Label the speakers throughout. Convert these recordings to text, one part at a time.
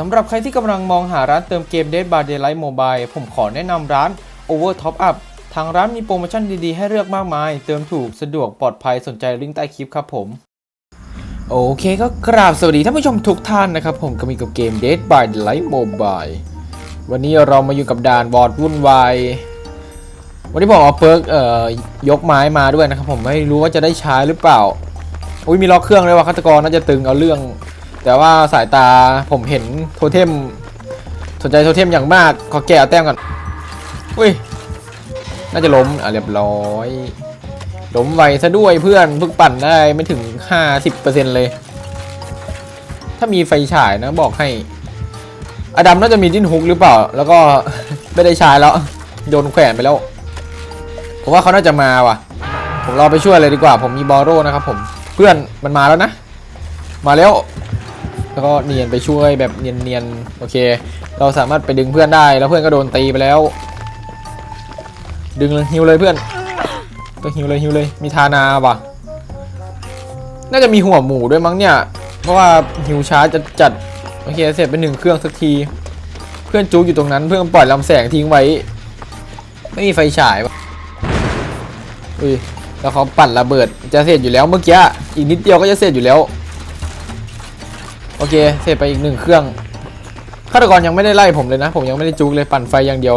Speaker 1: สำหรับใครที่กำลังมองหาร้านเติมเกม Dead by Daylight Mobile ผมขอแนะนำร้าน Over Top Up ทางร้านมีโปรโมชั่นดีๆ ให้เลือกมากมาย เติมถูกสะดวกปลอดภัยสนใจลิงก์ใต้คลิปครับผม โอเคก็กราบสวัสดีท่านผู้ชมทุกท่านนะครับ ผมก็มีกับเกม Dead by Daylight Mobile วันนี้เรามาอยู่กับด่านบอดวุ่นวายวันนี้ผมเอาเพิร์กเอ่อยกไม้มาด้วยนะครับผมไม่รู้ว่าจะได้ใช้หรือเปล่าอุ้ยมีล็อกเครื่องเลยว่ะฆาตกรน่าจะตึงเอาเรื่อง แต่ว่าสายตาผมเห็นโทเทมสนใจโทเทมอย่างมาก ขอแก้เอาแต้มก่อนอุ้ย น่าจะล้ม อะเรียบร้อย ล้มไวซะด้วยเพื่อนเพิ่งปั่นได้ไม่ถึง 50%เลย ถ้ามีไฟฉายนะบอกให้ อดัมน่าจะมีดิ้นฮุกหรือเปล่า แล้วก็ไม่ได้ใช้แล้วโยนแขวนไปแล้ว ผมว่าเขาน่าจะมาว่ะ ผมรอไปช่วยเลยดีกว่า ผมมีบอโรนะครับผม เพื่อนมันมาแล้วนะ มาแล้ว แล้วก็เนียนไปช่วยแบบเนียนๆโอเค เราสามารถไปดึงเพื่อนได้แล้วเพื่อนก็โดนตีไปแล้ว ดึงฮิวเลยเพื่อนต้องฮิวเลยฮิวเลยมีทานาวะน่าจะมีหัวหมูด้วยมั้งเนี่ย เพราะว่าฮิวช้าจะจัดโอเคเสร็จไปหนึ่งเครื่องสักที เพื่อนจู๊กอยู่ตรงนั้นเพื่อนปล่อยลำแสงทิ้งไว้ ไม่มีไฟฉายวะอุ้ยแล้วเขาปั่นระเบิดจะเสร็จอยู่แล้วเมื่อกี้อีกนิดเดียวก็จะเสร็จอยู่แล้ว โอเค เสร็จไปอีกหนึ่งเครื่องฆาตกรยังไม่ได้ไล่ผมเลยนะ ผมยังไม่ได้จุกเลยปั่นไฟอย่างเดียว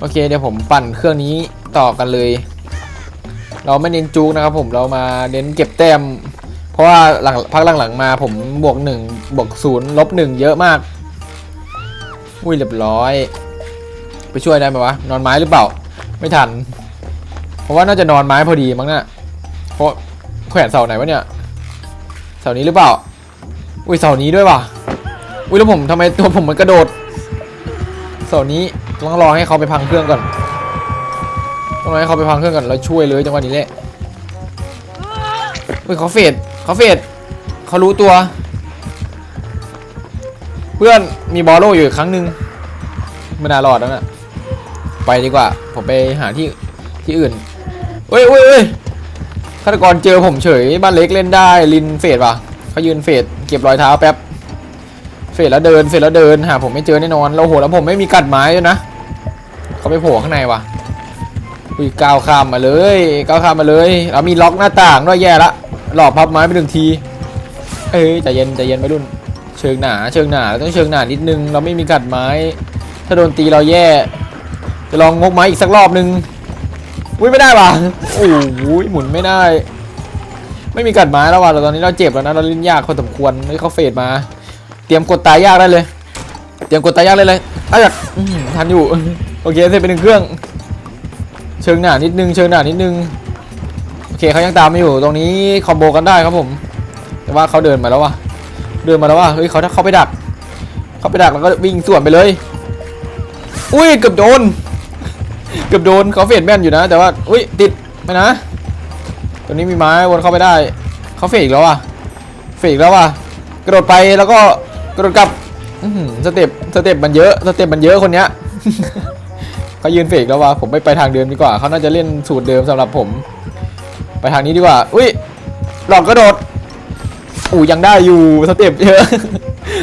Speaker 1: โอเค เดี๋ยวผมปั่นเครื่องนี้ต่อกันเลย เราไม่เน้นจุกนะครับผมเรามาเน้นเก็บแต้ม เพราะว่าหลังพักหลังๆมาผมบวกหนึ่งบวกศูนย์ลบหนึ่งเยอะมาก อุ้ยเรียบร้อย ไปช่วยได้ไหมวะ นอนไม้หรือเปล่า ไม่ทัน เพราะว่าน่าจะนอนไม้พอดีมั้งน่ะเพราะแขวนเสาไหนวะเนี่ย เสานี้หรือเปล่า อุ้ยเสานี้ด้วยว่ะ อุ้ยแล้วผมทำไมตัวผมมันกระโดด เสานี้ต้องรอให้เขาไปพังเครื่องก่อน ต้องรอให้เขาไปพังเครื่องก่อนแล้วช่วยเลยจังหวะนี้แหละอุ้ยเขาเฟดเขาเฟดเขารู้ตัว เพื่อนมีบอลโลอยู่ครั้งหนึ่งไม่น่ารอดแล้วน่ะไปดีกว่า ผมไปหาที่ที่อื่นเอ้ยเอ้ยเอ้ยฆาตกรเจอผมเฉยบ้านเล็กเล่นได้ลินเฟดว่ะ เขายืนเฟดเก็บรอยเท้าแป๊บ เฟดแล้วเดินเฟดแล้วเดินหาผมไม่เจอแน่นอนเราโหแล้วผมไม่มีกัดไม้ด้วยนะเขาไปโผล่ข้างในว่ะอุ้ยก้าวข้ามมาเลยก้าวข้ามมาเลยเรามีล็อกหน้าต่างด้วยแย่ละหลอกพับไม้ไปหนึ่งที เอ้ยใจเย็นใจเย็นไปรุ่น เชิงหนาเชิงหนาเราต้องเชิงหนานิดนึง เราไม่มีกัดไม้ ถ้าโดนตีเราแย่จะลองงกไม้อีกสักรอบนึงอุ้ยไม่ได้ว่ะโอ้โหหมุนไม่ได้ ไม่มีกัดไม้แล้วว่ะเราตอนนี้เราเจ็บแล้วนะเราเล่นยากพอสมควรไม่เขาเฟดมา เตรียมกดตายยากได้เลย เตรียมกดตายยากเลยเลยอ้าวอยากทันอยู่โอเคเสร็จไปหนึ่งเครื่อง เชิงหนานิดนึงเชิงหนานิดนึงโอเคเขายังตามมาอยู่ตรงนี้คอมโบกันได้ครับผม แต่ว่าเขาเดินมาแล้วว่ะเดินมาแล้วว่ะเฮ้ยเขาถ้าเขาไปดักเขาไปดักแล้วก็วิ่งสวนไปเลย อุ้ยเกือบโดนเกือบโดนเขาเฟดแม่นอยู่นะ แต่ว่าอุ้ยติดไม่นะ ตัวนี้มีไม้วนเข้าไปได้เขาเฟกแล้วว่ะเฟกแล้วว่ะกระโดดไปแล้วก็กระโดดกลับสเต็ปสเต็ปมันเยอะสเต็ปมันเยอะคนเนี้ยเขายืนเฟกแล้วว่ะผมไม่ไปทางเดิมดีกว่าเขาน่าจะเล่นสูตรเดิมสำหรับผม ไปทางนี้ดีกว่าอุ้ยหลอกกระโดดอู้ยังได้อยู่สเต็ปเยอะ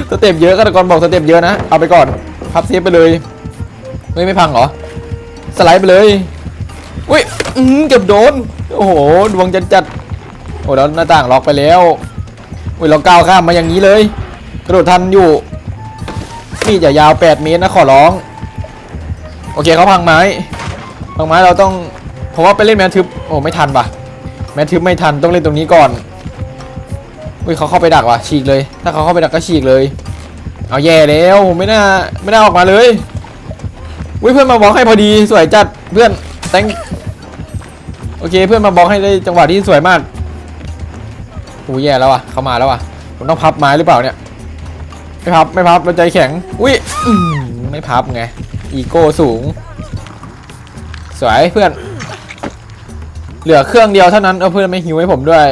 Speaker 1: สเต็ปเยอะฆาตกรบอกสเต็ปเยอะนะเอาไปก่อนพับเซฟไปเลยเฮ้ยไม่พังเหรอสไลด์ไปเลยอุ้ยเกือบโดน โอ้โห ดวงจัดจัดโอ้แล้วหน้าต่างล็อกไปแล้วอุ้ยเราก้าวข้ามมาอย่างนี้เลย กระโดดทันอยู่มีดอย่ายาว 8 เมตรนะขอร้อง โอเคเขาพังไม้ พังไม้เราต้องผมว่าไปเล่นแมนทึบ โอ้ไม่ทันปะแมนทึบไม่ทันต้องเล่นตรงนี้ก่อนอุ้ยเขาเข้าไปดักว่ะฉีกเลย ถ้าเขาเข้าไปดักก็ฉีกเลย เอาแย่แล้วผมไม่น่าไม่น่าออกมาเลยอุ้ยเพื่อนมาบล็อกให้พอดีสวยจัดเพื่อนแตง โอเคเพื่อนมาบล็อกให้ได้จังหวะที่สวยมากโอ้แย่แล้วอะเขามาแล้วอะผมต้องพับไม้หรือเปล่าเนี่ยไม่พับไม่พับเราใจแข็งอุ้ยไม่พับไงอีโก้สูง สวยเพื่อน เหลือเครื่องเดียวเท่านั้นเอาเพื่อนไม่หิวให้ผมด้วย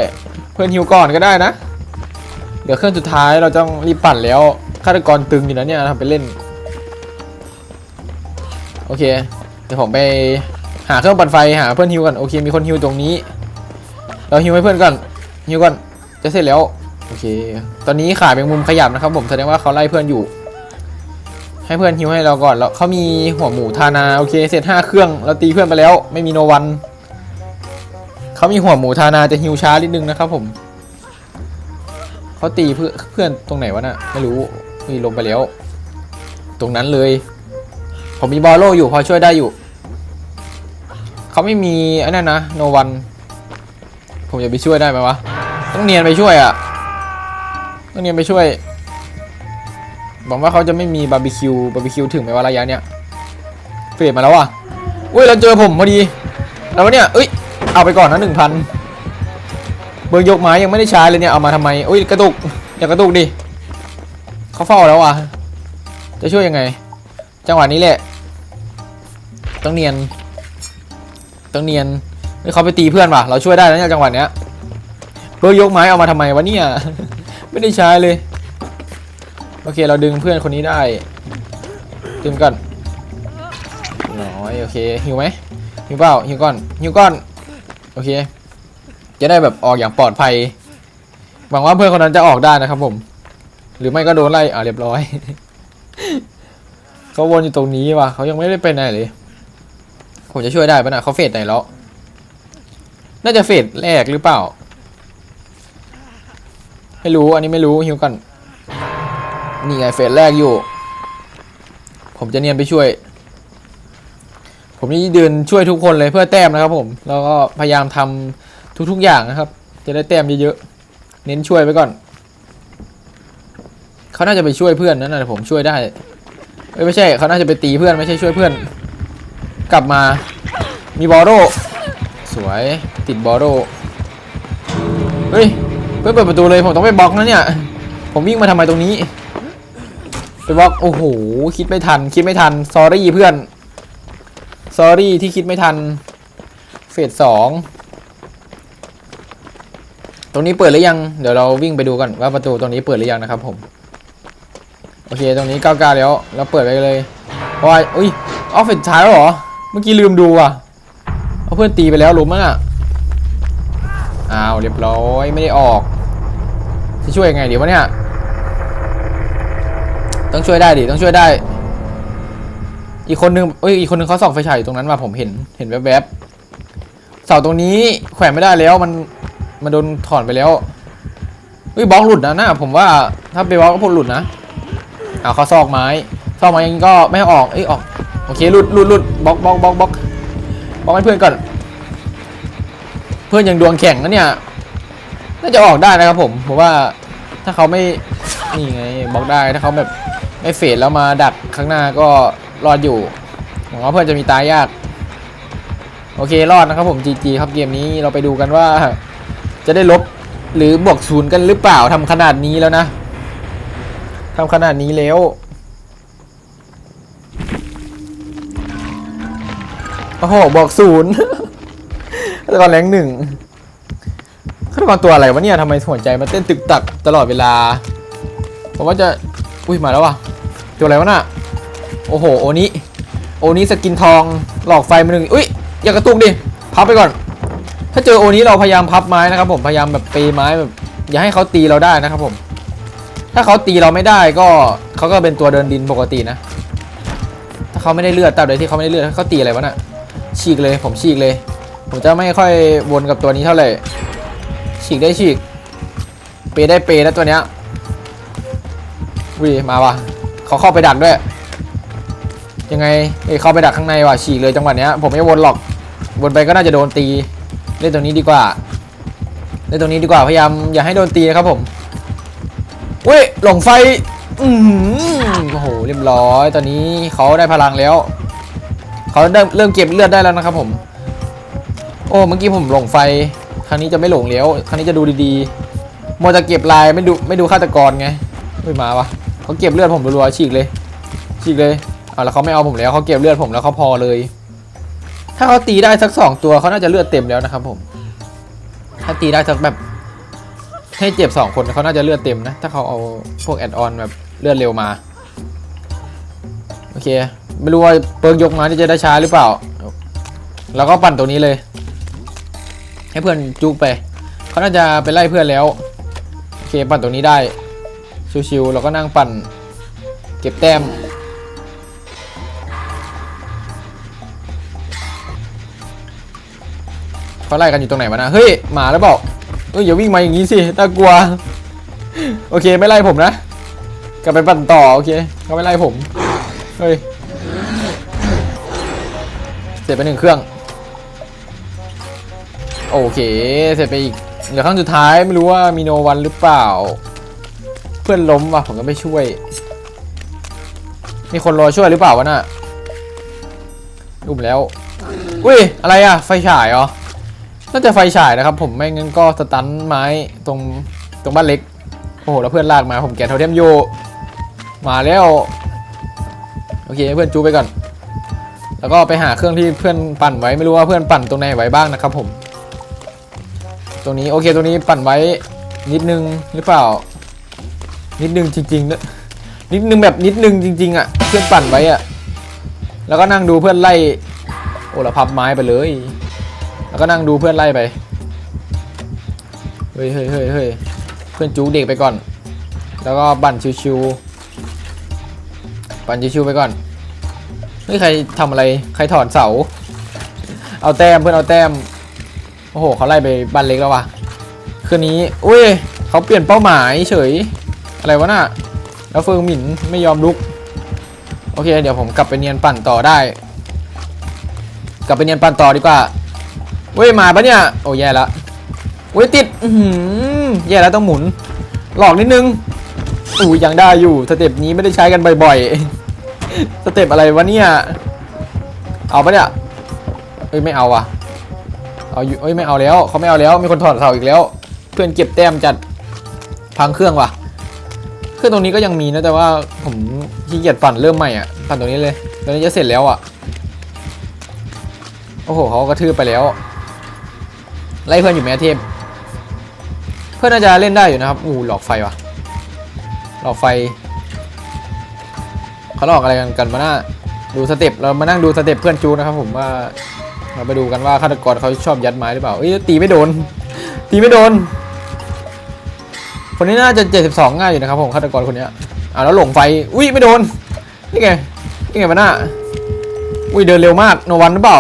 Speaker 1: เพื่อนหิวก่อนก็ได้นะเหลือเครื่องสุดท้ายเราต้องรีบปั่นแล้วฆาตกรตึงอยู่นะเนี่ยทำไปเล่น โอเค เดี๋ยวผมไป หาเครื่องปั่นไฟหาเพื่อนฮิวก่อนโอเคมีคนฮิวตรงนี้ เราฮิวให้เพื่อนก่อนฮิวก่อนจะเสร็จแล้วโอเค ตอนนี้ขาเป็นมุมขยับนะครับผมแสดงว่าเขาไล่เพื่อนอยู่ ให้เพื่อนฮิวให้เราก่อนแล้วเขามีหัวหมูทานาโอเคเสร็จห้าเครื่องเราตีเพื่อนไปแล้ว ไม่มีโนวันเขามีหัวหมูทานาจะฮิวช้านิดนึงนะครับผมเขาตีเพื่อนเพื่อนตรงไหนวะน่ะไม่รู้มีลงไปแล้ว ตรงนั้นเลย ผมมีบอลโลอยู่พอช่วยได้อยู่ เขาไม่มีไอ้นั่นนะโนวัน ผมจะไปช่วยได้ไหมวะ ต้องเนียนไปช่วยอะ ต้องเนียนไปช่วยหวังว่าเขาจะไม่มีบาร์บีคิวบาร์บีคิวถึงไหมว่าระยะเนี้ยเฟดมาแล้วอะอุ้ยเราเจอผมพอดี แล้วเนี่ยเอ้ยเอาไปก่อนนะหนึ่งพันเบิร์ยกไม้ยังไม่ได้ใช้เลยเนี่ยเอามาทำไมอุ้ยกระตุกอย่ากระตุกดิเขาเฝ้าแล้วอะจะช่วยยังไง จังหวะนี้แหละ ต้องเนียน ต้องเนียนเฮ้ยเขาไปตีเพื่อนว่ะ เราช่วยได้แล้วเนี่ยจังหวะเนี้ยเบิร์ยกไม้เอามาทำไมวะเนี่ย ไม่ได้ใช้เลย โอเคเราดึงเพื่อนคนนี้ได้ดึงก่อนน้อยโอเคหิวไหมหิวเปล่าหิวก่อนหิวก่อนโอเค จะได้แบบออกอย่างปลอดภัยหวังว่าเพื่อนคนนั้นจะออกได้นะครับผม หรือไม่ก็โดนไล่อ่าเรียบร้อยเขาวนอยู่ตรงนี้ว่ะเขายังไม่ได้ไปไหนเลย ผมจะช่วยได้ปะนะเขาเฟสไหนแล้ว น่าจะเฟสแรกหรือเปล่า ไม่รู้อันนี้ไม่รู้หิวก่อนนี่ไงเฟสแรกอยู่ ผมจะเนียนไปช่วย ผมนี่เดินช่วยทุกคนเลยเพื่อแต้มนะครับผม แล้วก็พยายามทำทุกๆอย่างนะครับ จะได้แต้มเยอะๆ เน้นช่วยไปก่อน เขาน่าจะไปช่วยเพื่อนนั่นนะผมช่วยได้ ไม่ใช่ เขาน่าจะไปตีเพื่อนไม่ใช่ช่วยเพื่อน กลับมา มีบอโรสวยติดบอโรเฮ้ยเพื่อนเปิดประตูเลยผมต้องไปบล็อกนะเนี่ย ผมวิ่งมาทำไมตรงนี้ไปบล็อกโอ้โหคิดไม่ทัน คิดไม่ทันซอรี่เพื่อนซอรี่ที่คิดไม่ทันเฟสสองตรงนี้เปิดหรือยัง เดี๋ยวเราวิ่งไปดูกันว่าประตูตรงนี้เปิดหรือยังนะครับผม โอเค ตรงนี้ก้าวกาแล้ว เราเปิดไปเลยเพราะว่าอุ้ยออฟเฟสท้ายแล้วเหรอ เมื่อกี้ลืมดูอะเอาเพื่อนตีไปแล้วรู้มั้งอะอ้าวเรียบร้อยไม่ได้ออก จะช่วยยังไงเดี๋ยววะเนี่ย ต้องช่วยได้ดิต้องช่วยได้ อีกคนนึงเอ้ยอีกคนนึงเขาส่องไฟฉายอยู่ตรงนั้นว่ะผมเห็นเห็นแวบๆเสาตรงนี้แขวนไม่ได้แล้วมันมันโดนถอนไปแล้วเฮ้ยบล็อกหลุดนะน่าผมว่าถ้าไปบล็อกก็พลหลุดนะอ้าวเขาซอกไม้ซอกไม้ยังก็ไม่ออกเอ้ยออก โอเคลุดลุดลุดบล็อกบล็อกบล็อกบล็อกบล็อกให้เพื่อนก่อน เพื่อนยังดวงแข็งนะเนี่ยน่าจะออกได้นะครับผมเพราะว่าถ้าเขาไม่นี่ไงบล็อกได้ถ้าเขาแบบไม่เฟดแล้วมาดักข้างหน้าก็รอดอยู่หวังว่าเพื่อนจะมีตายยาก โอเครอดนะครับผม GG ครับเกมนี้เราไปดูกันว่า จะได้ลบหรือบวกศูนย์กันหรือเปล่าทำขนาดนี้แล้วนะทำขนาดนี้แล้ว โอ้โหบวกศูนย์แล้วก็แรงหนึ่งฆาตกรตัวอะไรวะเนี่ยทำไมหัวใจมันเต้นตึกตักตลอดเวลา ผมว่าจะ อุ้ย มาแล้วว่ะ ตัวอะไรวะน่ะ โอ้โห โอนี้ โอนี้สกินทอง หลอกไฟมาหนึ่งอุ้ย อย่ากระตุกดิ พับไปก่อน ถ้าเจอโอนี้เราพยายามพับไม้นะครับผม พยายามแบบปย์ไม้แบบ อย่าให้เขาตีเราได้นะครับผม ถ้าเขาตีเราไม่ได้ก็เขาก็เป็นตัวเดินดินปกตินะ ถ้าเขาไม่ได้เลือดตราบใดที่เขาไม่ได้เลือดเขาตีอะไรวะน่ะ ฉีกเลยผมฉีกเลย ผมจะไม่ค่อยวนกับตัวนี้เท่าไหร่ฉีกได้ฉีก เปย์ได้เปย์แล้วตัวเนี้ยวิมาว่ะเขาเข้าไปดักด้วย ยังไงเอ้เข้าไปดักข้างในว่ะฉีกเลยจังหวะเนี้ยผมไม่วนหรอกวนไปก็น่าจะโดนตีเล่นตรงนี้ดีกว่าเล่นตรงนี้ดีกว่าพยายามอย่าให้โดนตีนะครับผมอุ้ยหลงไฟอือหือโอ้โหเรียบร้อยตอนนี้เขาได้พลังแล้ว เขาเริ่มเริ่มเก็บเลือดได้แล้วนะครับผม โอ้เมื่อกี้ผมหลงไฟ ครั้งนี้จะไม่หลงแล้ว ครั้งนี้จะดูดีๆมัวจะเก็บลายไม่ดูไม่ดูฆาตกรไงไม่มาวะเขาเก็บเลือดผมรัวๆฉีกเลยฉีกเลยเอาแล้วเขาไม่เอาผมแล้วเขาเก็บเลือดผมแล้วเขาพอเลย ถ้าเขาตีได้สักสองตัวเขาน่าจะเลือดเต็มแล้วนะครับ ผม ถ้าตีได้สักแบบให้เจ็บสองคนเขาน่าจะเลือดเต็มนะ ถ้าเขาเอาพวกแอดออนแบบเลือดเร็วมา โอเค ไม่รู้ว่าเปิร์กยกมาที่จะได้ช้าหรือเปล่า แล้วก็ปั่นตัวนี้เลย ให้เพื่อนจุกไป เขาน่าจะไปไล่เพื่อนแล้ว โอเคปั่นตรงนี้ได้ ชิวๆเราก็นั่งปั่น เก็บแต้ม เขาไล่กันอยู่ตรงไหนวะนะ เฮ้ย หมาแล้วเปล่าเอ้ยอย่าวิ่งมาอย่างนี้สิน่ากลัว โอเคไม่ไล่ผมนะ กลับไปปั่นต่อ โอเคเขาไม่ไล่ผม เฮ้ย ร็จไปหนึ่งเครื่อง โอเค เสร็จไปอีกเหลือครั้งสุดท้ายไม่รู้ว่ามีโนวันหรือเปล่า เพื่อนล้มว่ะผมก็ไม่ช่วย มีคนรอช่วยหรือเปล่าวะน่ะรุมแล้ว อุ้ย อะไรอะไฟฉายเหรอ น่าจะไฟฉายนะครับ ผมไม่งั้นก็สตันไม้ตรงตรงบ้านเล็ก โอ้โห แล้วเพื่อนลากมาผมแกะโทเทมโย มาแล้ว โอเค เพื่อนจูไปก่อน แล้วก็ไปหาเครื่องที่เพื่อนปั่นไว้ไม่รู้ว่าเพื่อนปั่นตรงไหนไว้บ้างนะครับ ผม ตรงนี้โอเคตรงนี้ปั่นไว้นิดนึงหรือเปล่า นิดนึงจริงๆนะนิดนึงแบบนิดนึงจริง ๆอะเพื่อนปั่นไว้อะแล้วก็นั่งดูเพื่อนไล่โอ้ละพับไม้ไปเลย แล้วก็นั่งดูเพื่อนไล่ไปเฮ้ยเฮ้ยเฮ้ยเฮ้ยเพื่อนจูเด็กไปก่อน แล้วก็ปั่นชิวๆปั่นชิวๆไปก่อน เฮ้ยใครทำอะไร ใครถอดเสา เอาแต้มเพื่อนเอาแต้ม โอ้โหเขาไล่ไปบ้านเล็กแล้ววะคืนนี้ อุ้ยเขาเปลี่ยนเป้าหมายเฉย อะไรวะน่ะ แล้วเฟิงหมินไม่ยอมลุก โอเค เดี๋ยวผมกลับไปเนียนปั่นต่อได้ กลับไปเนียนปั่นต่อดีกว่าเว้ยมาปะเนี่ย โอ้แย่ละเว้ยติด อืแย่แล้วต้องหมุน หลอกนิดนึงอู้ยังได้อยู่สเต็ปนี้ไม่ได้ใช้กันบ่อยๆ สเต็ปอะไรวะเนี่ย เอาปะเนี่ยเอ้ยไม่เอาว่ะ เอาอยู่เอ้ยไม่เอาแล้วเขาไม่เอาแล้วมีคนถอดเสาอีกแล้ว เพื่อนเก็บแต้มจัดพังเครื่องว่ะเครื่องตรงนี้ก็ยังมีนะแต่ว่าผมขี้เกียจปั่นเริ่มใหม่อะปั่นตรงนี้เลยตอนนี้จะเสร็จแล้วอะโอ้โหเขากระทืบไปแล้วไล่เพื่อนอยู่แม่เทพเพื่อนน่าจะเล่นได้อยู่นะครับอู้หลอกไฟว่ะหลอกไฟ เขาหลอกอะไรกันกันมาหน้าดูสเต็ปเรามานั่งดูสเต็ปเพื่อนจูนะครับผมว่าเราไปดูกันว่าฆาตกรเขาชอบยัดไม้หรือเปล่าเอ้ยตีไม่โดน ตีไม่โดน คนนี้น่าจะ72ง่ายอยู่นะครับผมฆาตกรคนนี้อ่าแล้วหลงไฟอุ้ยไม่โดนนี่ไงนี่ไงมันน่ะอุ้ยเดินเร็วมากโนวันหรือเปล่า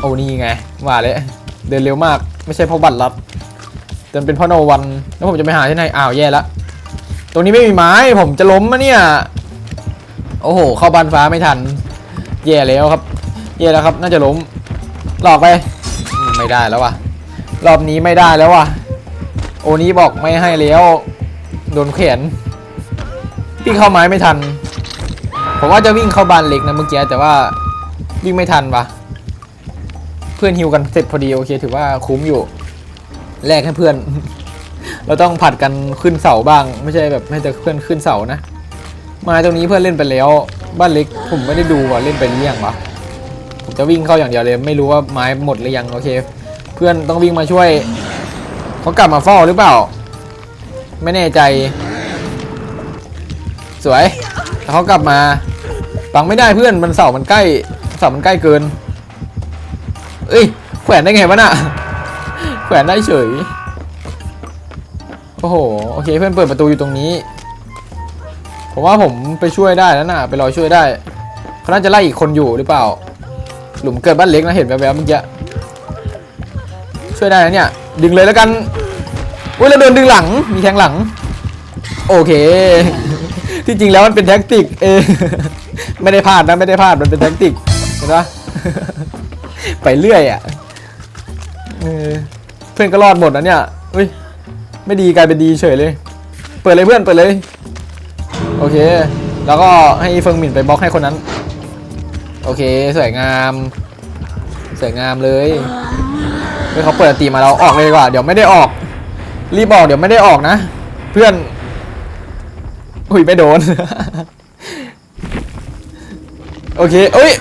Speaker 1: โอ้นี่ไงว่าเลยเดินเร็วมากไม่ใช่เพราะบัตรลัดเดินเป็นเพราะโนวันแล้วผมจะไปหาที่ไหนอ้าวแย่ละตรงนี้ไม่มีไม้ผมจะล้มมะเนี่ย โอ้โห เข้าบานฟ้าไม่ทัน แย่แล้วครับ แย่แล้วครับ น่าจะล้ม หลอกไป ไม่ได้แล้ววะรอบนี้ไม่ได้แล้ววะโอนี้บอกไม่ให้แล้ว โดนแขนพี่เข้าไม้ไม่ทัน ผมว่าจะวิ่งเข้าบานเล็กนะเมื่อกี้แต่ว่าวิ่งไม่ทันวะเพื่อนฮิวกันเสร็จพอดีโอเค ถือว่าคุ้มอยู่ แลกให้เพื่อน เราต้องผัดกันขึ้นเสาบ้าง ไม่ใช่แบบให้แต่เพื่อนขึ้นเสานะ ไม้ตรงนี้เพื่อนเล่นไปแล้ว บ้านเล็กผมไม่ได้ดูว่าเล่นไปหรือยังวะผมจะวิ่งเข้าอย่างเดียวเลย ไม่รู้ว่าไม้หมดหรือยังโอเค เพื่อนต้องวิ่งมาช่วยเขากลับมาเฝ้าหรือเปล่า ไม่แน่ใจ สวยแต่เขากลับมาปังไม่ได้เพื่อนมันเสามันใกล้เสามันใกล้เกิน เอ้ยแขวนได้ไงวะน่ะแขวนได้เฉยโอ้โหโอเคเพื่อนเปิดประตูอยู่ตรงนี้ ผมว่าผมไปช่วยได้แล้วน่ะไปรอช่วยได้เขาน่าจะไล่อีกคนอยู่หรือเปล่า หลุมเกิดบ้านเล็กนะเห็นแวบๆเมื่อกี้ช่วยได้นะเนี่ย ดึงเลยแล้วกันอุ้ยแล้วโดนดึงหลังมีแทงหลัง โอเค ที่จริงแล้วมันเป็นแท็กติกเอไม่ได้พลาดนะไม่ได้พลาดมันเป็นแท็กติกเห็นปะไปเรื่อยอะเออเพื่อนก็รอดหมดนะเนี่ยอุ้ยไม่ดีกลายเป็นดีเฉยเลย เปิดเลยเพื่อนเปิดเลย โอเค แล้วก็ให้เฟิงหมินไปบล็อกให้คนนั้น โอเค สวยงาม สวยงามเลยเฮ้ยเขาเปิดตีมาเราออกเลยดีกว่า เดี๋ยวไม่ได้ออก รีบออกเดี๋ยวไม่ได้ออกนะ เพื่อน อุ้ยไม่โดน โอเคเอ้ย